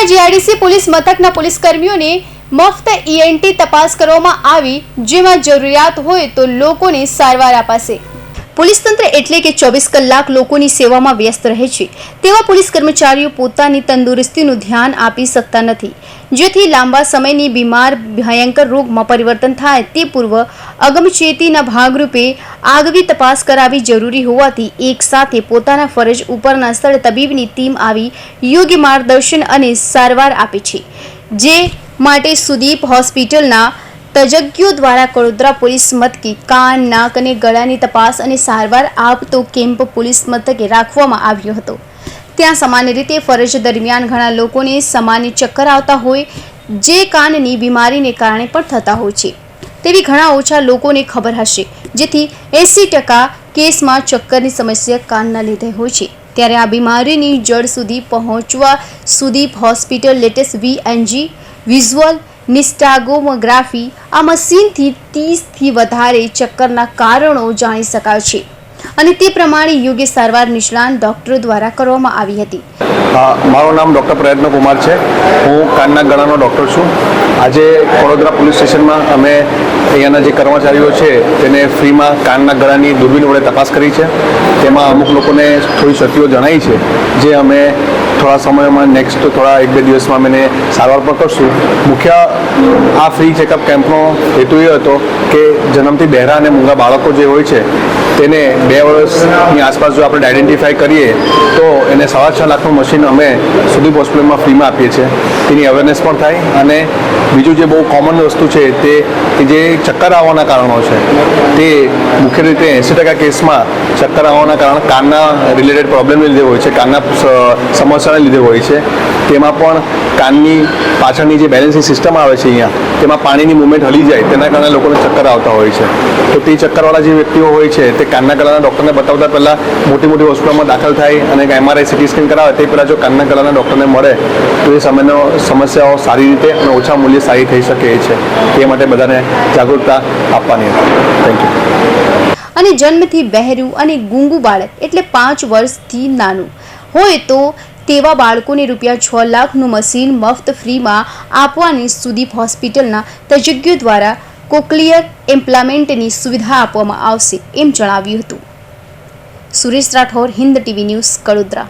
Kadodara GIDC police મથકના police કર્મીઓને મફત ઈએનટી તપાસ કરવામાં આવી, જેમાં જરૂરિયાત હોય તો લોકોને સારવાર અપાશે. પોલીસ તંત્ર એટલે કે ચોવીસ કલાક લોકોની સેવામાં વ્યસ્ત રહે છે. તેવા પોલીસ કર્મચારીઓ પોતાની તંદુરસ્તીનું ધ્યાન આપી શકતા નથી. જેથી લાંબા સમયની બીમાર, ભયંકર રોગમાં પરિવર્તન થાય તે પૂર્વ અગમચેતીના ભાગરૂપે આગવી તપાસ કરાવી જરૂરી હોવાથી એક સાથે પોતાના ફરજ ઉપરના સ્થળે તબીબની ટીમ આવી યોગ્ય માર્ગદર્શન અને સારવાર આપે છે. જે માટે સુદીપ હોસ્પિટલના તજજ્ઞો દ્વારા કડોદરા પોલીસ મથકે કાન, નાક અને ગળાની તપાસ અને સારવાર આપતો કેમ્પ પોલીસ મથકે રાખવામાં આવ્યો હતો. ત્યાં સામાન્ય રીતે ફરજ દરમિયાન ઘણા લોકોને સામાન્ય ચક્કર આવતા હોય, જે કાનની બીમારીને કારણે પણ થતા હોય છે. તેવી ઘણા ઓછા લોકોને ખબર હશે, જેથી એંસી ટકા કેસમાં ચક્કરની સમસ્યા કાનના લીધે હોય છે. ત્યારે આ બીમારીની જડ સુધી પહોંચવા સુધી hospital latest VNG, visual nystagmography આ મશીનથી ત્રીસથી વધારે ચક્કરના કારણો જાણી શકાય છે અને તે પ્રમાણે યોગ્ય સારવાર નિષ્ણાંત ડોક્ટરો દ્વારા કરવામાં આવી હતી. મારું નામ ડૉક્ટર પ્રયત્ન કુમાર છે. હું કાનના ગળાનો ડૉક્ટર છું. આજે વડોદરા પોલીસ સ્ટેશનમાં અમે અહીંયાના જે કર્મચારીઓ છે, તેને ફ્રીમાં કાનના ગળાની દૂરબીન વડે તપાસ કરી છે. તેમાં અમુક લોકોને થોડી ક્ષતિઓ જણાઈ છે, જે અમે થોડા સમયમાં નેક્સ્ટ થોડા એક બે દિવસમાં અમે સારવાર પણ કરશું. મુખ્ય આ ફ્રી ચેકઅપ કેમ્પનો હેતુ એ હતો કે જન્મથી બહેરા અને મૂંગા બાળકો જે હોય છે તેને બે વર્ષની આસપાસ જો આપણે આઈડેન્ટિફાઈ કરીએ, તો એને સાડા છ લાખનું મશીન અમે સુદીપ હોસ્પિટલમાં ફ્રીમાં આપીએ છીએ. તેની અવેરનેસ પણ થાય અને બીજું જે બહુ કોમન વસ્તુ છે તે કે જે ચક્કર આવવાના કારણો છે, તે મુખ્ય રીતે એંસી ટકા કેસમાં ચક્કર આવવાના કારણ કાનના રિલેટેડ પ્રોબ્લેમને લીધે હોય છે, કાનના સમસ્યાને લીધે હોય છે. તેમાં પણ કાનની પાછળની જે બેલેન્સિંગ સિસ્ટમ આવે છે અહીંયા, તેમાં પાણીની મુવમેન્ટ હલી જાય, તેના કારણે લોકોને ચક્કર આવતા હોય છે. તો તે ચક્કરવાળા જે વ્યક્તિઓ હોય છે, તે કાનના ગળાના ડૉક્ટરને બતાવતા પહેલાં મોટી મોટી હોસ્પિટલમાં દાખલ થાય અને એમઆરઆઈ સિટી સ્કેન કરાવે, તે પહેલાં જો કાનના ગળાના ડૉક્ટરને મળે, તો એ સમયનો સમસ્યાઓ સારી રીતે અને ઓછા મૂલ્યે સારી થઈ શકે છે. તે માટે બધાને જાગૃતતા આપવાની થેન્ક યુ અને જન્મથી બહેરું અને ગુંગુ બાળક, એટલે પાંચ વર્ષથી નાનું. હોય તો તેવા બાળકોને રૂપિયા છ લાખનું મશીન મફત ફ્રીમાં આપવાની સુદીપ હોસ્પિટલના તજજ્ઞો દ્વારા કોકલિયર ઇમ્પ્લામેન્ટની સુવિધા આપવામાં આવશે એમ જણાવ્યું હતું. Suresh Rathore Hind TV news, Kadodara.